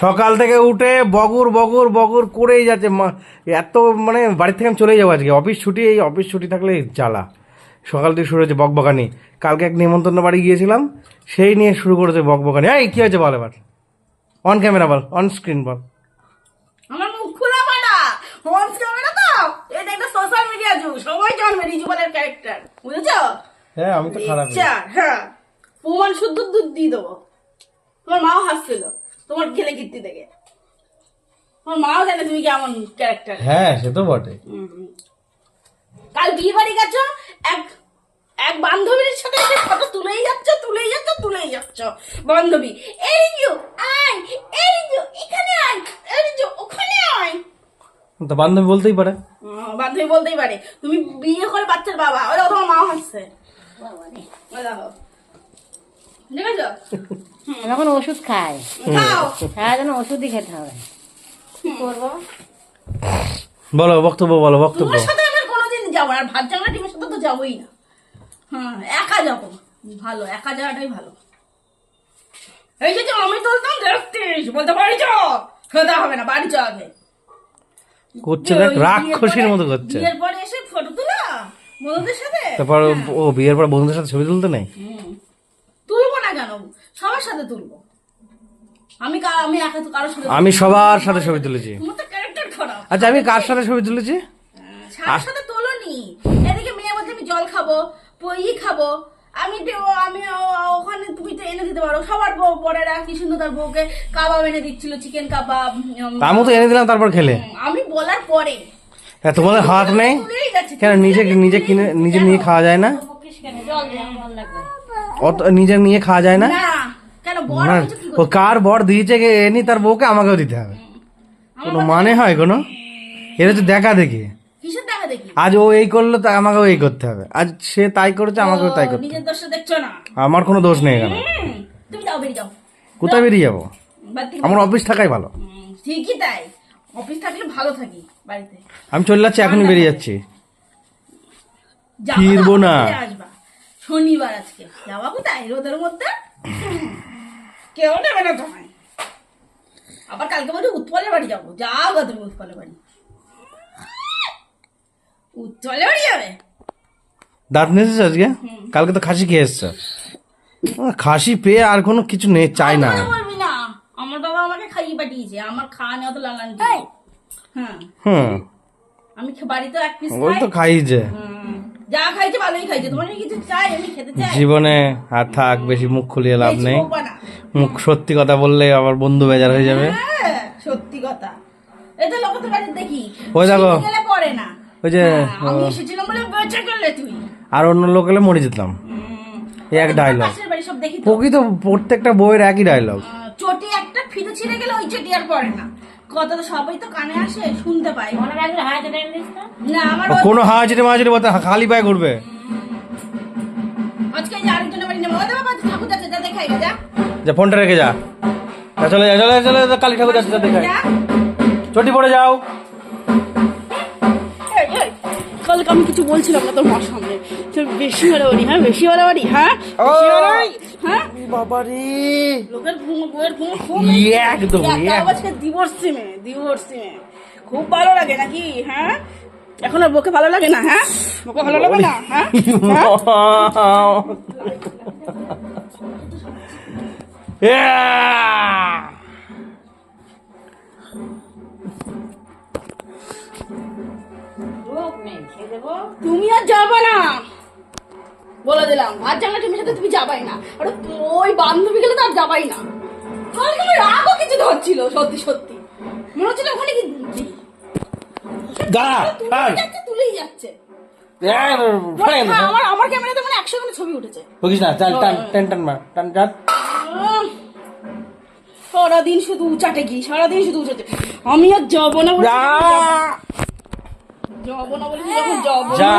সকাল থেকে উঠে বগুর বগুর বগুর করেই যাচ্ছে। মা- এত মানে বাড়ি থেকে আমি চলে যাব আজকে। অফিস ছুটি এই অফিস ছুটি থাকলে জ্বালা। সকাল থেকে শুরু হয়েছে বকবকানি। কালকে এক নিমন্ত্রণ বাড়ি গিয়েছিলাম সেই নিয়ে শুরু করেছে বকবকানি। এই কী হয়েছে বল এবার? অন ক্যামেরা বল অন স্ক্রিন বল। আমার মুখ খোলা পাটা হোমস ক্যামেরা তো? এটা একটা সোশ্যাল মিডিয়া যুগ। সবাই জানবে রিজুয়ালের ক্যারেক্টার বুঝেছ? হ্যাঁ আমি তো খারাপ হ্যাঁ। প্রমাণ শুদ্ধ দুধ দিয়ে দেবো। তোমার মাও হাসছিল। তোমার খেলে কীর্তি থেকে তোমার মাও জানে তুমি কেমন ক্যারেক্টার হ্যাঁ সে তো বটে। কাল বিয়ে বাড়ি গেছো এক এক বান্ধবীর সাথে ফটো তুলেই যাচ্ছ তুলেই যাচ্ছ তুলেই যাচ্ছ। বান্ধবী এই যো আয় এই যো এখানে আয় এই যো ওখানে আয়। তো বান্ধবী বলতেই পারে। বান্ধবী বলতেই পারে। তুমি বিয়ে করে বাচ্চার বাবা ওই দেখো তোমার মা দেখো দেখেছ আমি এখন ওষুধ সারাদিন ওষুধই খেতে হবে। কি করব? বলো বক্তব্য বলো বক্তব্য। তোমার সাথে আমি কোনোদিন যাব আর ভাত টিমের সাথে তো যাবোই না। হ্যাঁ একা যাব। ভালো একা যাওয়াটাই ভালো। এই যে আমি তুলতাম দেখতিস বলতে বাড়ি চ খেতে হবে না বাড়ি চ আগে। করছে দেখ রাক্ষসীর মতো করছে। বিয়ের পরে এসে ফটো তোলা বন্ধুদের সাথে? তারপর ও বিয়ের পর বন্ধুদের সাথে ছবি তুলতে নেই? কেন? সবার সাথে তুলবো। আমি আমি একা তো কারোর সাথে আমি সবার সাথে ছবি তুলেছি। তোমার তো ক্যারেক্টার খারাপ। আচ্ছা আমি কার সাথে ছবি তুলেছি? সার সাথে তোলনি। এদিকে মেয়ে বলছে আমি জল খাব পই খাব। আমি আমি ওখানে তুমি তো এনে দিতে পারো। সবার বউ পরেরা কি সুন্দর তার বউকে কাবাব এনে দিচ্ছিল চিকেন কাবাব আমি তো এনে দিলাম তারপর খেলে। আমি বলার পরে। হ্যাঁ তোমাদের হাত নেই। কেন নিজে নিজে কিনে নিজে নিয়ে খাওয়া যায় না? জল ভালো লাগবে। অত নিজে নিয়ে খাওয়া যায় না? না কেন ও কার বর দিয়েছে এনি তার বউকে আমাকেও দিতে হবে। কোনো মানে হয় কোনো? এটা হচ্ছে দেখা দেখি। আজ ও এই করল তা আমাকেও এই করতে হবে। আজ সে তাই করেছে আমাকেও তাই করতে। আমার কোনো দোষ নেই এখানে। যাও কোথায় বেরিয়ে যাব? আমার অফিস থাকাই ভালো। ঠিকই তাই। অফিস থাকলে ভালো থাকি বাড়িতে। আমি চলে যাচ্ছি এখনই বেরিয়ে যাচ্ছি। ফিরবো না। শনিবার আজকে। যাবা কোথায়? রোদের মধ্যে? কেউ নেবে না তোমায়। আবার কালকে বলছে উৎপলের বাড়ি যাব। যাও গা তুমি উৎপলের বাড়ি। উৎপলের বাড়ি যাবে? দাঁত এসেছ আজকে? কালকে তো খাসি খেয়ে এসছো। খাসি পেয়ে আর কোনো কিছু নেই চাই না। বলবি না। আমার বাবা আমাকে খাইয়ে পাঠিয়েছে। আমার খাওয়া নেওয়া তো লালান হ্যাঁ হুম। আমি বাড়িতে এক পিস ওই তো খাইছে হুম, যা খাইছে ভালোই খাইছে। তোমার কিছু চাই আমি খেতে চাই। জীবনে আর থাক বেশি মুখ খুলিয়ে লাভ নেই। মুখ সত্যি কথা বললে আবার বন্ধু বেজার হয়ে যাবে। হ্যাঁ, সত্যি কথা। এটা দেখি। ওই দেখো। পড়ে না। ওই যে হ্যাঁ, আমি এসেছিলাম বলে বেঁচে করলে তুই। আর অন্য লোক এলে মরে যেতাম। এক ডায়লগ প্রকৃত প্রত্যেকটা বইয়ের একই ডায়লগ চটি একটা ফিতে ছিঁড়ে গেলে ওই চটি আর পড়ে না। কথা তো সবাই তো কানে আসে শুনতে পাই। মনে। না? আমার খালি পায়ে ঘুরবে। আজকে যে আরেকজনের বাড়ি নেব। ওদের বাবা ঠাকুর যাচ্ছে যা দেখাই যা। যা ফোনটা রেখে যা। যা, চলে যা চলে চলে কালী ঠাকুর যাচ্ছে যা দেখাই। চটি পড়ে যাও। কালকে আমি কিছু বলছিলাম না তোর মার সামনে। তোর বেশি বাড়াবাড়ি হ্যাঁ? বেশি বাড়াবাড়ি হ্যাঁ? হ্যাঁ? লোকের খুব একদম। আজকে মেয়ে মেয়ে খুব ভালো লাগে নাকি হ্যাঁ? এখন আর ভালো লাগে না হ্যাঁ? বকে ভালো লাগে না হ্যাঁ? হ্যাঁ? Yeah! নেই খেয়ে দেবো। তুমি আর যাবে না। বলে দিলাম আর জানা তুমি সাথে তুমি যাবাই না। আর ওই বান্ধবী গেলে তো আর যাবাই না। আমার রাগও কিছু ধরছিল সত্যি সত্যি। মনে হচ্ছিল ওখানে কি তুলেই যাচ্ছে তুলেই যাচ্ছে। হ্যাঁ, আমার আমার ক্যামেরাতে মানে একশো খানে ছবি উঠেছে। বকিস না টান টান টান টান মার টান টান সারাদিন শুধু উচাটে কি সারাদিন শুধু উচাটে। আমি আর যাব না। যাব না বলে যখন যাব যা